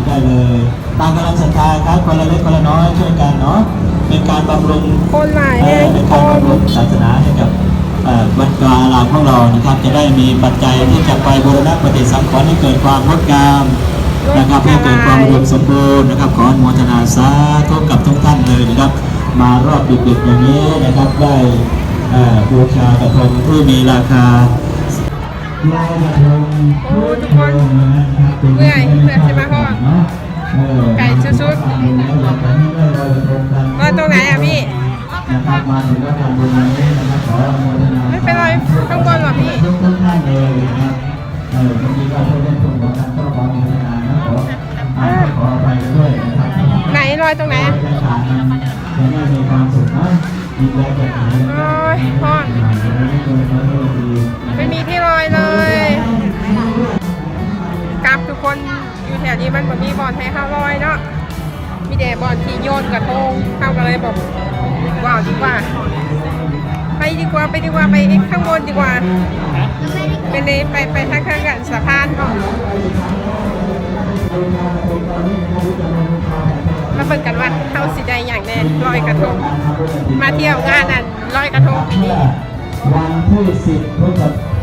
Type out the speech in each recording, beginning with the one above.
บได้เลยครับหยิบได้เลย ตามกำลังศรัทธาครับคนละเล็กคนละน้อยช่วยกันเนาะเป็นการบำรุงคนหลายเอ่แห่องเป็นคการนบำรุงศาสนาให้กับเอ่อวัดวาอารามของเรานะครับ จะได้มีปัจจัยที่จะไปบูรณะปฏิสังขรณ์ให้เกิดความงดงามนะครับให้เกิดความอุดมสมบูรณ์นะครับ ขออนุโมทนาสาธุกับทุกท่านเลยนะครับ มารอบดึกๆอย่างนี้นะครับได้เอ่อบูชากระทงที่มีราคาลอยกระทง โอ้ทุกคนเมื่อยเมื่อยใช่ไหมพ่อไก่ชุดๆว่าตรงไหนอะพี่นะครับมาถึงก็ทำบุญวันนี้นะครับขออนุโมทนาไม่เป็นไรข้างบนหรอพี่ทุกทุกท่านเลยนะครับเออบางทีก็เล่นตรงของการก็ขออนุโมทนานะขออ่าขออภัยด้วยนะครับไหนรอยตรงไหนอะจะขาดมันจะได้มีความสุขนะ โอ้ยพ่อไม่มีที่รอยเลย กลับทุกคนอยู่แถวนี้มันแบบมีบอลให้เข้ารอยเนาะ มีแต่บอลที่โยนกระทงเข้ากันเลยบอกว้าวดีกว่า ไปดีกว่าไปดีกว่าไปข้างบนดีกว่าไปเลยไปไปทางข้างกันสะพานก่อน มาเบิ่งกันว่าเข้าสิได้อย่างแน่ลอยกระทง มาเที่ยวงานนั้นลอยกระทงปีนี้วันที่10พฤศ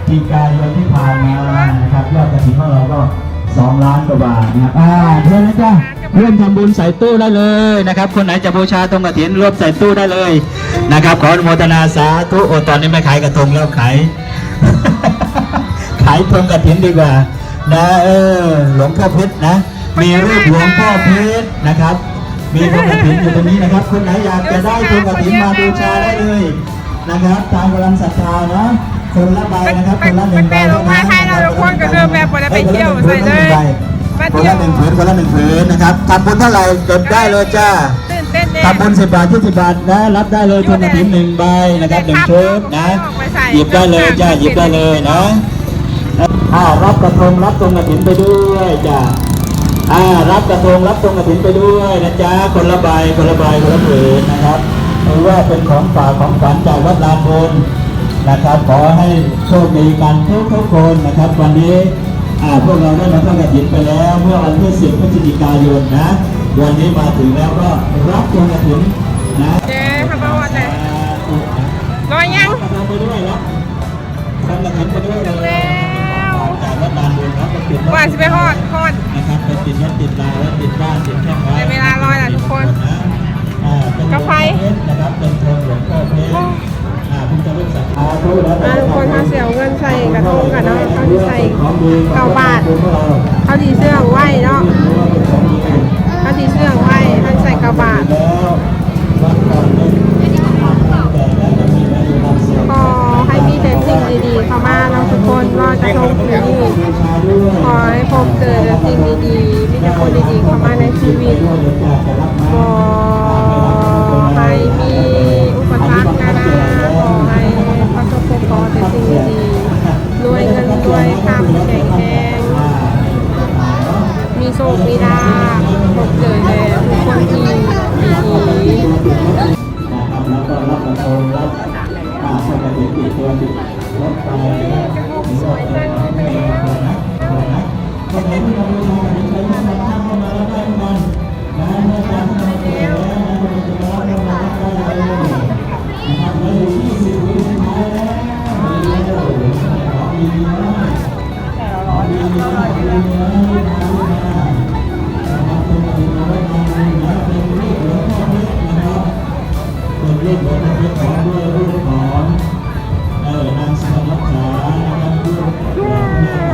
จิกายนที่ผ่านมานะครับยอดกระถิ่นของเราก็2ล้านกว่าบาทนะครับอ่าเพื่อนนะจ๊ะร่วมทำบุญใส่ตู้ได้เลยนะครับ คนไหนจะบูชาตรงกระถินรวมใส่ตู้ได้เลยนะครับ ขออนุโมทนาสาธุโอตอนนี้ไม่ขายกระทงแล้วขายขายธงกระถินดีกว่านะเออหลวงพ่อเพชรนะ มีรูปหลวงพ่อเพชรนะครับ มีธงกระถินอยู่ตรงนี้นะครับคนไหนอยากจะได้ธงกระถินมาบูชาได้เลยนะครับตามกำลังศรัทธานะคนละใบนะครับคนละหนึ่งใบไปลงมาให้เราทุกคนก็คือแบบบ่ได้ไปเที่ยวใส่เลยมาคนเที่ยวละหนึ่งผืนคนละหนึ่งผืนนะครับทำบุญเท่าไหร่จดได้เลยจ้าตื่นเต้นแน่ทำบุญสิบบาทที่สิบบาทนะรับได้เลยธงกระถินหนึ่งใบนะครับหนึ่งชุดนะหยิบได้เลยจ้าหยิบได้เลยนะอ่ารับกระทงรับธงกระถินไปด้วยจ้า อ่ารับกระทงรับธงกระถินไปด้วยนะจ๊ะคนละใบคนละใบคนละผืนนะครับถือว่าเป็นของฝากของฝันจากวัดลานบนนะครับ ขอให้โชคดีกันทุกทุกๆคนนะครับ วันนี้อ่าพวกเราได้มาทอดกระถินไปแล้ว เมื่อวันที่ 10พฤศจิกายนนะ วันนี้มาถึงแล้วก็รับธงกระถินนะเจ๊ครับพ่อวันไหนรอยยังกระทงไปด้วยรับทำกระถินไปด้วยเลยแล้วจากวัดลานบนครับไปติดรถว่าสิไปฮอดฮอดนะครับไป ติดรถติดลาแล้วติดบ้านติดแค่ไว้ในเวลารอยล่ะทุกคนนะอ่าเป็นกาแฟนะครับเป็นธงหลวงพ่อเพชรอ่าคุณจะรู้สักอาทุแล้วอ่าทุกคนถ้าเสียเงินใส่กระทงกันเนาะเขาที่ใส่เก้าบาทเขาที่เสื้องไหวเนาะเขาที่เสื้องไหวเขาใส่เก้าบาท รูปหลวงพ่อเพชรของด้วยรูปของเออนางสมรักษานะครับรูปหลวงพ่อ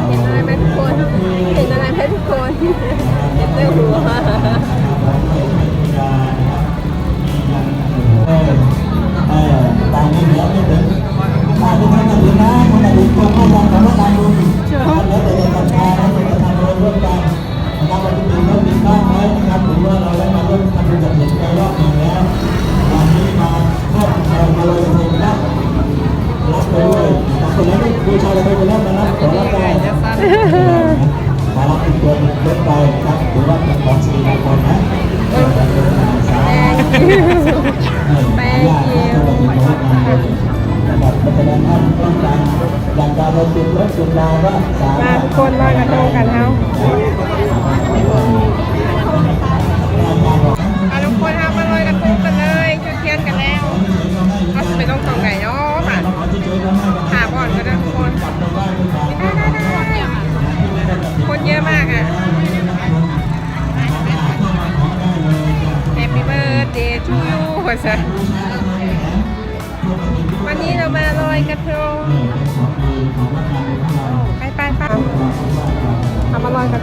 เห็นอะไรไหมทุกคนเห็นอะไรไหมทุกคนเห็นแต่หัวเออเออตามนี้เดี๋ยวไม่ถึงตามที่ท่านมาถึงนะคนละถึง ว่าป็ของสิริมงนะแป้งเยี่ยมบบงท่นมาจุดว่าสาคนมากระโดกันเฮา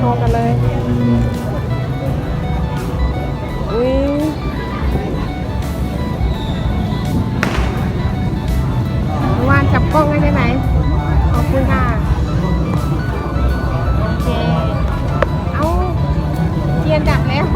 พอามาลองกันเลยอุ้ยวานจับกล้องได้ไหมขอบคุณค่ะโอเคเอาเทียนดับแล้ว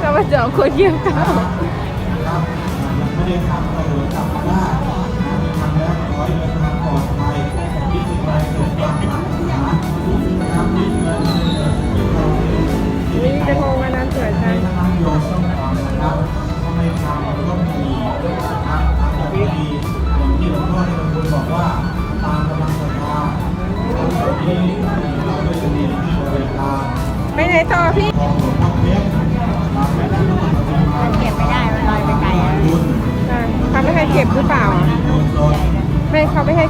เรามาเจอคนเยี่ยมเก้าไม่ได้ทำก็เลยกลับบ้านทำแล้วร้อให้เดินทางป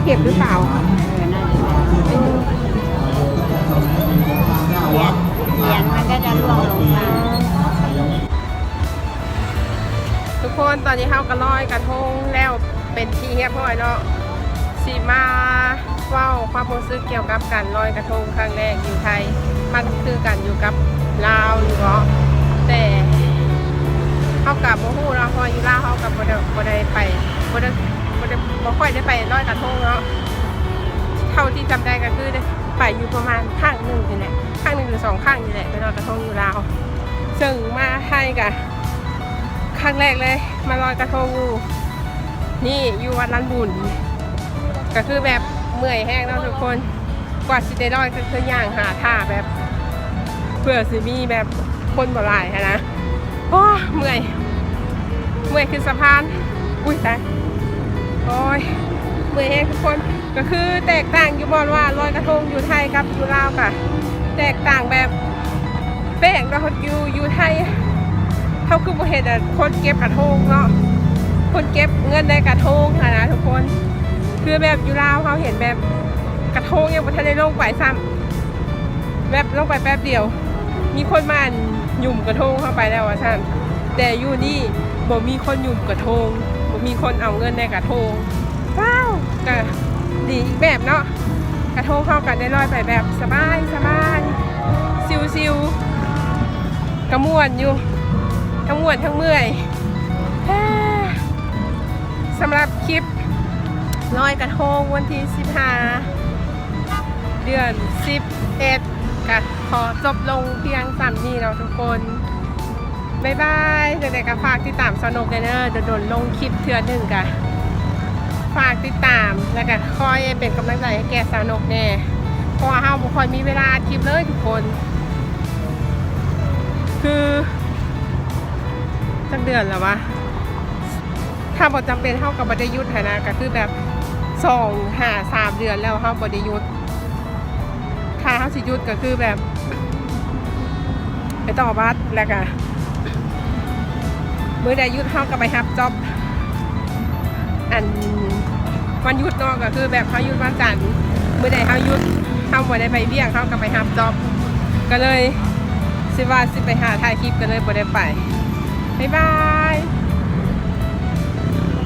เก็บหรือเปล่าเออน่าจะเหรียญมันก็จะร่วงลงมาทุกคนตอนนี้เขาก็ลอยกระทงแล้วเป็นที่เรียบร้อยเนาะสีมาเว้าความรู้สึกเกี่ยวกับการลอยกระทงครั้งแรกอยู่ไทย มันคือกันอยู่กับลาวอยู่เนาะแต่เขากับโมฮูเนาะเพราะอยู่ลาวเขากับบ่ได้บ่ได้ไปบ่ได้ บ่ค่อยได้ไปลอยกระทงเนาะเท่าที่จำได้ก็คือได้ไปอยู่ประมาณข้างหนึ่งนี่แหละข้างหนึ่งหรือสองข้างนี่แหละไปลอยกระทงอยู่ลาวซึ่งมาไทยกะครั้งแรกเลยมาลอยกระทงกูนี่อยู่วัดลันบุญก็คือแบบเมื่อยแห้งแล้วทุกคนกว่าสิได้ลอยก็คือย่างหาท่าแบบเพื่อสิมีแบบคนบ่หลายหั้นนะโอ้เมื่อย เมื่อยขึ้นสะพาน อุ้ยตาย โอ้ยเมื่อยแห้งทุกคนก็คือแตกต่างอยู่บอนว่าลอยกระทงอยู่ไทยกับอยู่ลาวค่ะ แตกต่างแบบแป้งเราอยู่อยู่ไทยเขาคือบ่เห็นอะคนเก็บกระทงเนาะคนเก็บเงินในกระทงอะนะทุกคนคือแบบอยู่ลาวเขาเห็นแบบกระทงยังบ่ทันได้ลงไปซ้ำแบบลงไปแป๊บเดียว มีคนมาหยุ่มกระทงเข้าไปแล้วว่าท่านแต่อยู่นี่บ่มีคนหยุ่มกระทง มีคนเอาเงินในกระทงว้าวก็ดีอีกแบบเนาะกระทงเข้ากันได้ลอยไปแบบสบายสบายซิวซิวๆกระมวนอยู่ ทั้งมวนทั้งเมื่อยฮ่าสำหรับคลิปลอยกระทงวันที่ 15 เดือน 11กัขอจบลงเพียงสามนี้เราะทุกคน บายบายเด็กๆก็ฝากติดตามสนุกเดนเนอร์โดนลงคลิปเทือนหนึ่งกะฝากติดตามแล้วก็คอยเป็นกำลังใจให้แกสนุกแน่เพราะเฮาบ่ค่อยมีเวลาคลิปเลยทุกคน คือจักเดือนแล้ววะถ้าบอจำเป็นเท่ากับบไดยุทธ์นะก็คือแบบสองหาสามเดือนแล้วเฮาบไดยุทธ์ถ้าเฮาสิยุทธ์ก็คือแบบ ไปต่อบัสแล้วก็ มื้อใดยุทธเฮาก็ไปรับจ็อบอันวันยุดเนาะก็คือแบบเฮายุดวันจันทร์มื้อใดเฮายุดเฮาบ่ได้ไปเบี้ยงเฮาก็ไปรับจ็อบก็เลยสิว่าสิไปหาถ่ายคลิปกันเลยบ่ได้ไปบ๊ายบาย